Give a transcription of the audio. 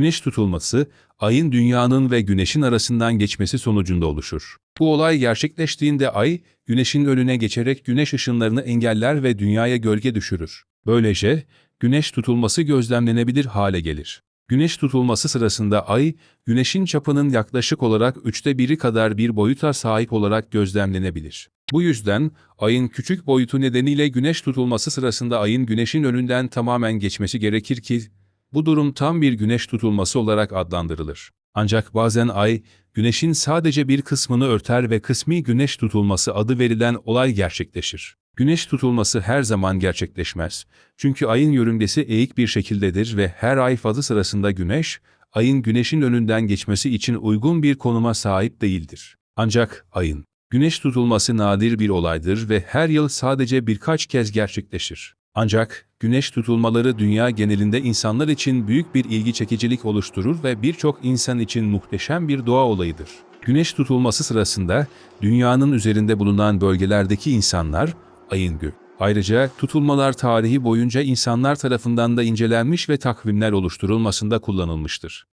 Güneş tutulması, ayın dünyanın ve güneşin arasından geçmesi sonucunda oluşur. Bu olay gerçekleştiğinde ay, güneşin önüne geçerek güneş ışınlarını engeller ve dünyaya gölge düşürür. Böylece, güneş tutulması gözlemlenebilir hale gelir. Güneş tutulması sırasında ay, güneşin çapının yaklaşık olarak üçte biri kadar bir boyuta sahip olarak gözlemlenebilir. Bu yüzden, ayın küçük boyutu nedeniyle güneş tutulması sırasında ayın güneşin önünden tamamen geçmesi gerekir ki, bu durum tam bir güneş tutulması olarak adlandırılır. Ancak bazen ay, güneşin sadece bir kısmını örter ve kısmi güneş tutulması adı verilen olay gerçekleşir. Güneş tutulması her zaman gerçekleşmez. Çünkü ayın yörüngesi eğik bir şekildedir ve her ay fazı sırasında güneş, ayın güneşin önünden geçmesi için uygun bir konuma sahip değildir. Ancak ayın, güneş tutulması nadir bir olaydır ve her yıl sadece birkaç kez gerçekleşir. Ancak güneş tutulmaları dünya genelinde insanlar için büyük bir ilgi çekicilik oluşturur ve birçok insan için muhteşem bir doğa olayıdır. Güneş tutulması sırasında dünyanın üzerinde bulunan bölgelerdeki insanlar ayın gö. Ayrıca tutulmalar tarihi boyunca insanlar tarafından da incelenmiş ve takvimler oluşturulmasında kullanılmıştır.